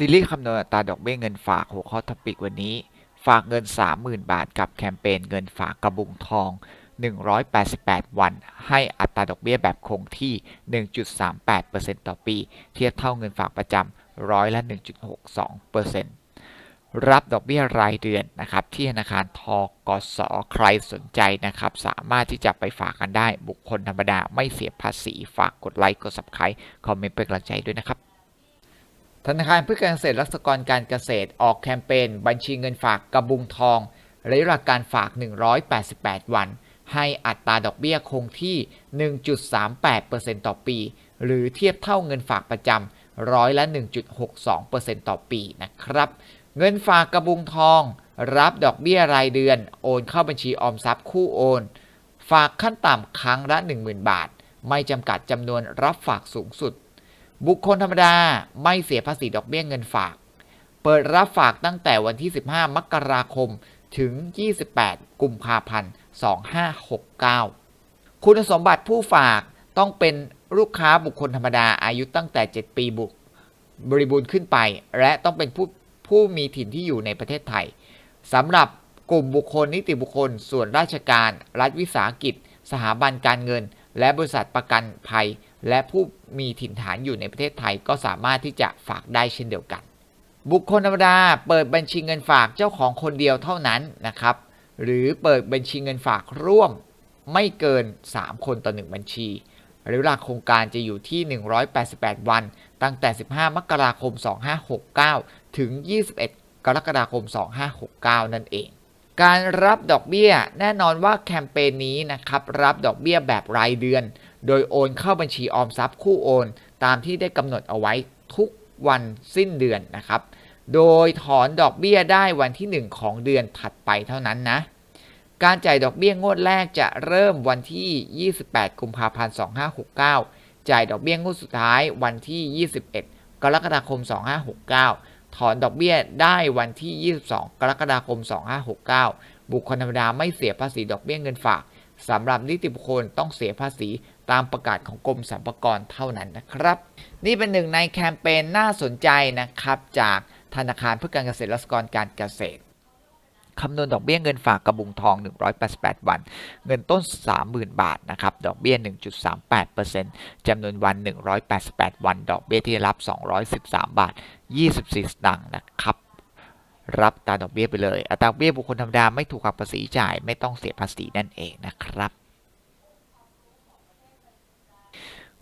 ซีรีส์คำนวณอัตราดอกเบี้ยเงินฝากหัวข้อท็อปิกวันนี้ ฝากเงิน 30,000 บาทกับแคมเปญเงินฝากกระบุงทอง 188 วัน ให้อัตราดอกเบี้ยแบบคงที่ 1.38%ต่อปี เทียบเท่าเงินฝากประจำร้อยละ 1.62%รับดอกเบี้ยรายเดือนนะครับที่ธนาคารทกสใครสนใจนะครับ สามารถที่จะไปฝากกันได้บุคคลธรรมดาไม่เสียภาษีฝากกดไลค์กด subscribe คอมเมนต์เป็นกำลังใจด้วยนะครับ ธนาคารเพื่อการเกษตรและสหกรณ์การเกษตรออกแคมเปญบัญชีเงินฝากกระบุงทองระยะเวลาการฝาก 188 วัน ให้อัตราดอกเบี้ยคงที่ 1.38%ต่อปี หรือเทียบเท่าเงินฝากประจำร้อยละ 1.62%ต่อปีนะครับ เงินฝากกระบุงทอง รับดอกเบี้ยรายเดือน โอนเข้าบัญชีออมทรัพย์คู่โอน ฝากขั้นต่ำครั้งละ 10,000 บาท ไม่จำกัดจำนวนรับฝากสูงสุด บุคคลธรรมดาไม่เสียภาษีดอกเบี้ยเงินฝาก เปิดรับฝากตั้งแต่วันที่ 15 มกราคม ถึง 28 กุมภาพันธ์ 2569 คุณสมบัติผู้ฝากต้องเป็นลูกค้าบุคคลธรรมดาอายุตั้งแต่ 7 ปีบุกบริบูรณ์ขึ้นไป และต้องเป็นผู้ผู้มีถิ่นที่อยู่ในประเทศไทยสำหรับกลุ่มบุคคลนิติบุคคล ส่วนราชการ รัฐวิสาหกิจ สถาบันการเงิน และบริษัทประกันภัย และผู้มีถิ่นฐานอยู่ในประเทศไทยก็สามารถที่จะฝากได้เช่นเดียวกัน บุคคลธรรมดาเปิดบัญชีเงินฝากเจ้าของคนเดียวเท่านั้นนะครับ หรือเปิดบัญชีเงินฝากร่วมไม่เกิน 3 คนต่อ 1 บัญชี หรือเวลาโครงการจะอยู่ที่ 188 วัน ตั้งแต่ 15 มกราคม 2569 ถึง 21 กรกฎาคม 2569 นั่นเอง การรับดอกเบี้ยแน่นอนว่าแคมเปญนี้นะครับรับดอกเบี้ยแบบรายเดือน โดยโอนเข้าบัญชีออมทรัพย์คู่โอน ตามที่ได้กำหนดเอาไว้ทุกวันสิ้นเดือนนะครับ โดยถอนดอกเบี้ยได้วันที่ 1 ของเดือนถัดไปเท่านั้นนะ การจ่ายดอกเบี้ยงวดแรกจะเริ่มวันที่ 28 กุมภาพันธ์ 2569 จ่ายดอกเบี้ยงวดสุดท้ายวันที่ 21 กรกฎาคม 2569 ถอนดอกเบี้ยได้วันที่ 22 กรกฎาคม 2569 บุคคลธรรมดาไม่เสียภาษีดอกเบี้ยเงินฝากสำหรับนิติบุคคลต้องเสียภาษี ตามประกาศของกรมสรรพากรเท่านั้นนะครับ นี่เป็นหนึ่งในแคมเปญน่าสนใจนะครับจากธนาคารเพื่อการเกษตรและสหกรณ์การเกษตรคำนวณดอกเบี้ยเงินฝากกระบุงทอง 188 วัน เงินต้น 30,000 บาทนะครับ ดอกเบี้ย 1.38%จำนวนวัน 188 วัน ดอกเบี้ยที่รับ 213 บาท 24 สตางค์นะครับ รับตามดอกเบี้ยไปเลย อัตราดอกเบี้ยบุคคลธรรมดาไม่ถูกหักภาษีจ่าย ไม่ต้องเสียภาษีนั่นเองนะครับ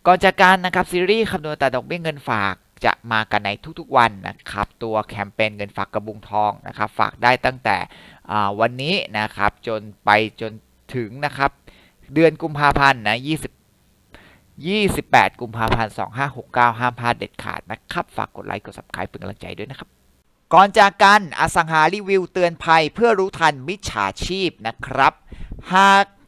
ก่อนจากการนะครับซีรีส์คำนวณอัตาดอกเบี้ยเงินฝากจะมากันในทุกๆวันนะครับตัวแคมเปญเงินฝากกระบุงทองนะครับฝากได้ตั้งแต่วันนี้นะครับจนไปจนถึงนะครับเดือนกุมภาพันธ์นะ20 28 กุมภาพันธ์ 2569 ห้ามพลาดเด็ดขาดนะครับฝากกดไลค์กด subscribe เป็นกำลังใจด้วยนะครับก่อนจากกันอสังหารีวิวเตือนภัยเพื่อรู้ทันมิจฉาชีพนะครับ หาก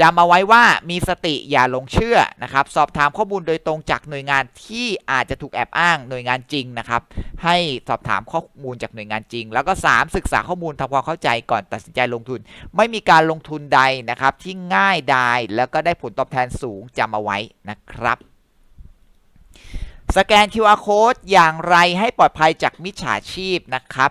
จำเอาไว้ว่ามีสติอย่าหลงเชื่อนะครับ สอบถามข้อมูลโดยตรงจากหน่วยงานที่อาจจะถูกแอบอ้างหน่วยงานจริงนะครับ ให้สอบถามข้อมูลจากหน่วยงานจริง แล้วก็ 3 ศึกษาข้อมูลทำความเข้าใจก่อนตัดสินใจลงทุน ไม่มีการลงทุนใดนะครับที่ง่ายดายแล้วก็ได้ผลตอบแทนสูงจำเอาไว้นะครับสแกน QR code อย่างไรให้ปลอดภัยจากมิจฉาชีพนะครับ